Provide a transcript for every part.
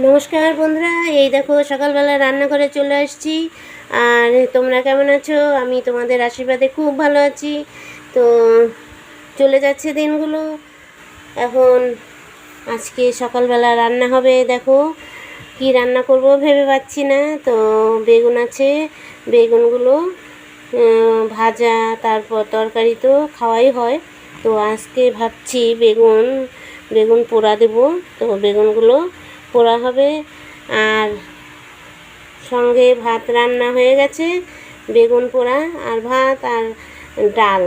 নমস্কার বন্ধুরা, এই দেখো সকালবেলা রান্না করে চলে আসছি। আর তোমরা কেমন আছো? আমি তোমাদের আশীর্বাদে খুব ভালো আছি। তো চলে যাচ্ছে দিনগুলো। এখন আজকে সকালবেলা রান্না হবে, দেখো। কি রান্না করব ভেবে পাচ্ছি না। তো বেগুন আছে, বেগুনগুলো ভাজা, তারপর তরকারি তো খাওয়াই হয়। তো আজকে ভাবছি বেগুন বেগুন পোড়া দেবো। তো বেগুনগুলো পোড়া হবে। আর সঙ্গে ভাত রান্না হয়ে গেছে, বেগুন পোড়া আর ভাত আর ডাল।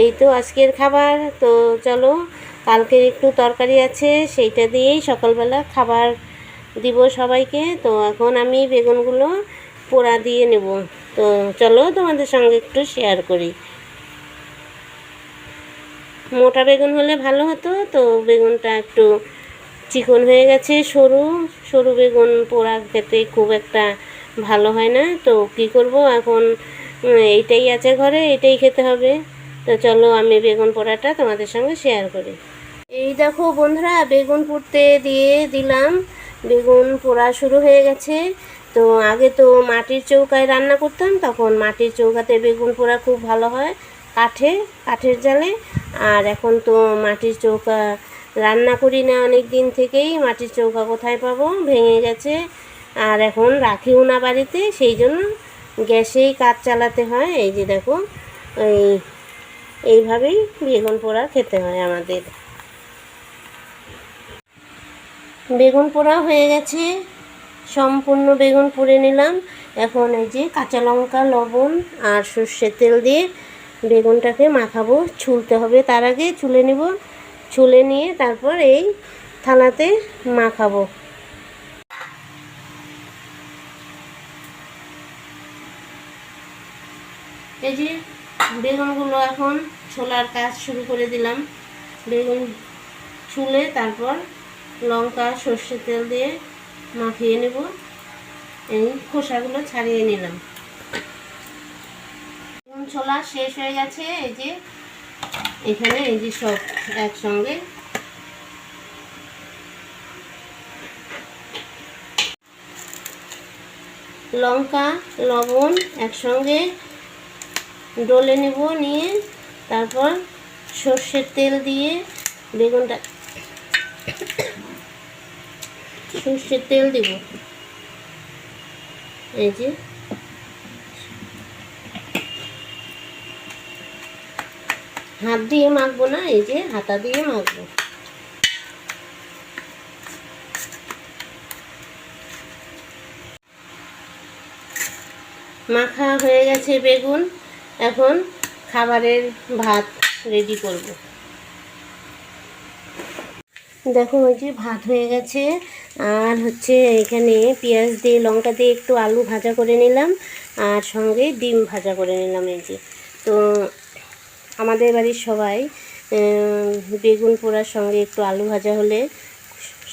এই তো আজকের খাবার। তো চলো, কালকের একটু তরকারি আছে, সেইটা দিয়েই সকালবেলা খাবার দিব সবাইকে। তো এখন আমি বেগুনগুলো পোড়া দিয়ে নেব। তো চলো তোমাদের সঙ্গে একটু শেয়ার করি। মোটা বেগুন হলে ভালো হতো, তো বেগুনটা একটু চিকন হয়ে গেছে সরু। সরু বেগুন পোড়া খেতে খুব একটা ভালো হয় না। তো কি করব? এখন এইটাই আছে ঘরে, এটাই খেতে হবে। তো চলো আমি বেগুন পোড়াটা তোমাদের সঙ্গে শেয়ার করি। এই দেখো বন্ধুরা, বেগুন পুড়তে দিয়ে দিলাম। বেগুন পোড়া শুরু হয়ে গেছে। তো আগে তো মাটির চৌকায় রান্না করতাম, তখন মাটির চৌকাতে বেগুন পোড়া খুব ভালো হয়। কাঠে, কাঠের জালে। আর এখন তো মাটির চৌকা রান্না করি না অনেক দিন থেকেই, মাটির চৌকা কোথায় পাবো? ভেঙে গেছে। আর এখন রাখিও না বাড়িতে, সেই জন্য গ্যাসেই কাজ চালাতে হয়। এই যে দেখো, এই, এইভাবেই বেগুন পোড়া খেতে হয় আমাদের। বেগুন পোড়া হয়ে গেছে। সম্পূর্ণ বেগুন পুড়ে নিলাম। এখন এই যে কাঁচা লঙ্কা, লবণ আর সর্ষের তেল দিয়ে বেগুনটাকে মাখাবো। ছুলতে হবে তার আগে, ছুলে নিব। ছুলে নিয়ে তারপর এই থালাতে মাখাবো। এই যে বেগুনগুলো এখন ছোলার কাজ শুরু করে দিলাম। বেগুন ছুলে তারপর লঙ্কা সর্ষের তেল দিয়ে মাখিয়ে নেব। এই খোসাগুলো ছাড়িয়ে নিলাম। ছোলা শেষ হয়ে গেছে। এই যে এখানে এই যে সব একসঙ্গে। লঙ্কা, লবণ একসঙ্গে ডলে নেব, নিয়ে তারপর সর্ষের তেল দিয়ে বেগুনটা সর্ষের তেল দিব। এই যে হাত দিয়ে মাখবো না, এই যে হাতা দিয়ে মাখবো। মাখা হয়ে গেছে বেগুন, এখন খাবারের ভাত রেডি করব। দেখো, ওই যে ভাত হয়ে গেছে, আর হচ্ছে এখানে পেঁয়াজ দিয়ে, লঙ্কা দিয়ে একটু আলু ভাজা করে নিলাম, আর সঙ্গে ডিম ভাজা করে নিলাম এই যে। তো আমাদের বাড়ির সবাই বেগুন পোড়ার সঙ্গে একটু আলু ভাজা হলে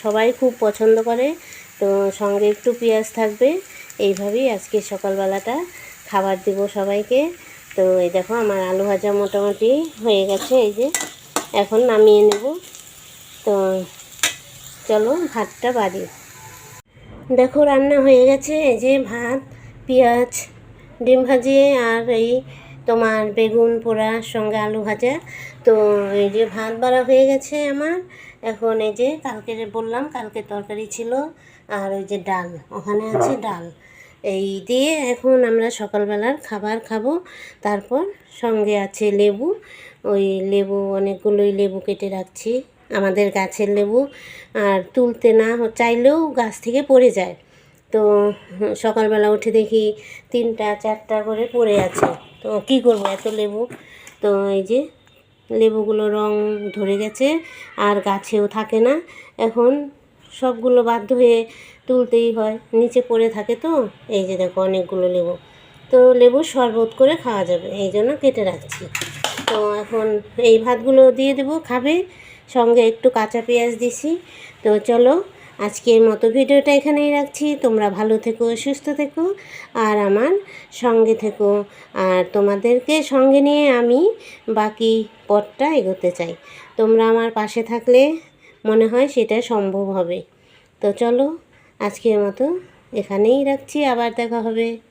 সবাই খুব পছন্দ করে। তো সঙ্গে একটু পেঁয়াজ থাকবে। এইভাবেই আজকে সকালবেলাটা খাবার দেব সবাইকে। তো এই দেখো আমার আলু ভাজা মোটামুটি হয়ে গেছে, এই যে এখন নামিয়ে নেব। তো চলো ভাতটা বাড়ি। দেখো রান্না হয়ে গেছে, এই যে ভাত, পেঁয়াজ, ডিম ভাজিয়ে আর এই তোমার বেগুন পোড়ার সঙ্গে আলু ভাজা। তো এই যে ভাত বাড়া হয়ে গেছে আমার। এখন এই যে কালকে যে বললাম কালকে তরকারি ছিল আর ওই যে ডাল ওখানে আছে ডাল। এই দিয়ে এখন আমরা সকালবেলার খাবার খাব। তারপর সঙ্গে আছে লেবু। ওই লেবু অনেকগুলোই লেবু কেটে রাখছি। আমাদের গাছের লেবু। আর তুলতে না চাইলেও গাছ থেকে পড়ে যায়। তো সকালবেলা উঠে দেখি তিনটা, চারটা করে পড়ে আছে। তো কি করব? এত লেবু। তো এই যে লেবুগুলো রং ধরে গেছে, আর গাছেও থাকে না। এখন সবগুলো বাধ্য হয়ে তুলতেই হয়। নিচে পড়ে থাকে তো, এই যে দেখো অনেকগুলো লেবু। তো লেবু শরবত করে খাওয়া যাবে, এই জন্য কেটে রাখছি। তো এখন এই ভাতগুলো দিয়ে দেবো, খাবে। সঙ্গে একটু কাঁচা পেঁয়াজ দিছি। তো চলো আজকের মতো ভিডিওটা এখানেই রাখছি। তোমরা ভালো থেকো, সুস্থ থেকো, আর আমার সঙ্গে থেকো। আর তোমাদেরকে সঙ্গে নিয়ে আমি বাকি পথটা এগোতে চাই। তোমরা আমার পাশে থাকলে মনে হয় সেটা সম্ভব হবে। তো চলো, আজকের মতো এখানেই রাখছি। আবার দেখা হবে।